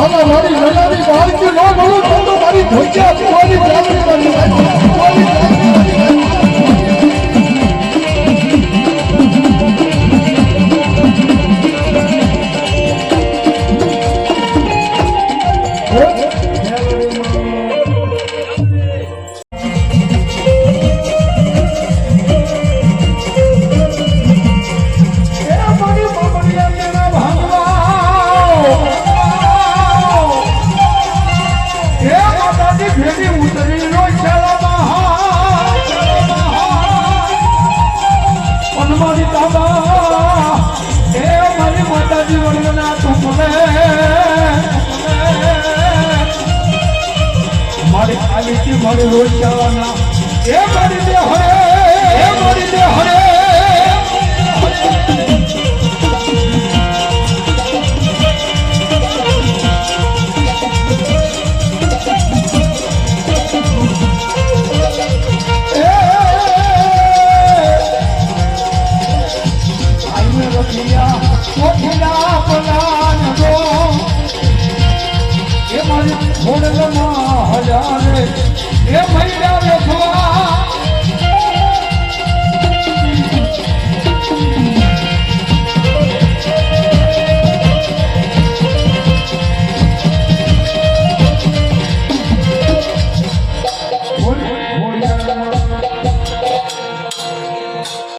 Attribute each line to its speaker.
Speaker 1: અને મારી મેલાની બાળકી નો મળું તો મારી ધોઈજા જોવાની પ્રાર્થના કરી મોટાના એ મારી એ ભાઈ